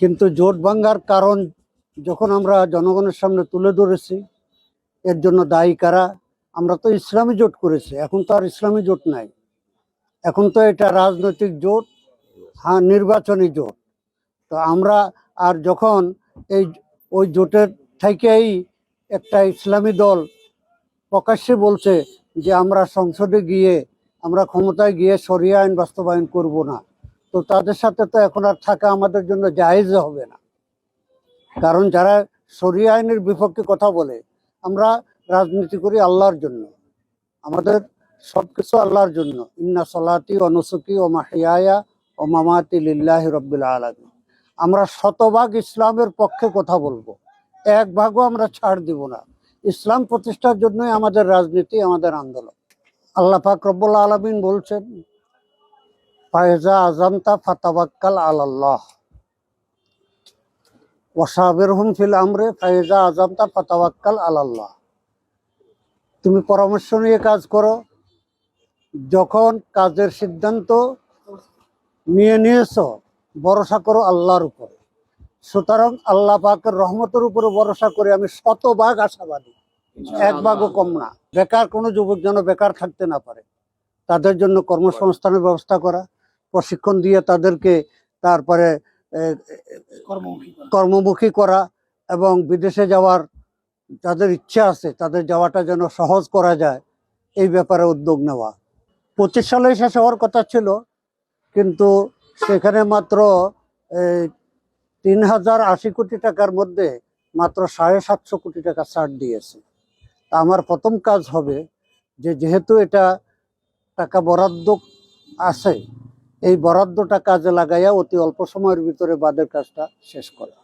কিন্তু জোট ভাঙ্গার কারণ যখন আমরা জনগণের সামনে তুলে ধরেছি, এর জন্য দায়ী কারা? আমরা তো ইসলামী জোট করেছি, এখন তো আর ইসলামী জোট নাই। এখন তো এটা রাজনৈতিক জোট হ্যাঁ নির্বাচনী জোট। তো আমরা আর যখন এই, ওই জোটের থেকেই একটা ইসলামী দল প্রকাশ্যে বলছে যে আমরা সংসদে গিয়ে, আমরা ক্ষমতায় গিয়ে সরিয়া আইন বাস্তবায়ন করব না। তো তাদের সাথে তো এখন আর থাকা আমাদের জন্য জায়েজ হবে না। কারণ যারা সরিয়া আইনের বিপক্ষে কথা বলে, আমরা রাজনীতি করি আল্লাহর জন্য। আমাদের সবকিছু আল্লাহর জন্য। ইন্না সলাতি অনুসুকি ও মাহিয়ায়া ও মামাতি লিল্লাহ রব্বিল আলমী আমরা শতভাগ ইসলামের পক্ষে কথা বলব। এক ভাগও আমরা ছাড় দিব না। ইসলাম প্রতিষ্ঠার জন্যই আমাদের রাজনীতি, আমাদের আন্দোলন। আল্লাহ পাক আলমিন বলছেন ফায়জা আজামতা ফাতাবাক্কাল আল্লাহ ওয়াসাবের হুম ফিল আমরে ফায়জা আজামতা ফাতাবাক্কাল আল্লাহ তুমি পরামর্শ নিয়ে কাজ করো। যখন কাজের সিদ্ধান্ত নিয়ে নিয়েছো ভরসা করো আল্লাহর উপরে। সুতরাং আল্লাহ পাকের রহমতের উপরে ভরসা করে আমি শতভাগ আশাবাদী। এক ভাগও কম না। বেকার কোনো যুবক যেন বেকার থাকতে না পারে। তাদের জন্য কর্মসংস্থানের ব্যবস্থা করা। প্রশিক্ষণ দিয়ে তাদেরকে তারপরে কর্মমুখী করা। এবং বিদেশে যাওয়ার যাদের ইচ্ছা আছে তাদের যাওয়াটা যেন সহজ করা যায় এই ব্যাপারে উদ্যোগ নেওয়া। পঁচিশ সালে শেষ হওয়ার কথা ছিল কিন্তু সেখানে মাত্র এই, তিন হাজার আশি কোটি টাকার মধ্যে মাত্র সাড়ে সাতশো কোটি টাকা ছাড় দিয়েছে। তা আমার প্রথম কাজ হবে যে যেহেতু এটা টাকা বরাদ্দ আছে এই বরাদ্দটা কাজে লাগাইয়া অতি অল্প সময়ের ভিতরে বাদের কাজটা শেষ করা।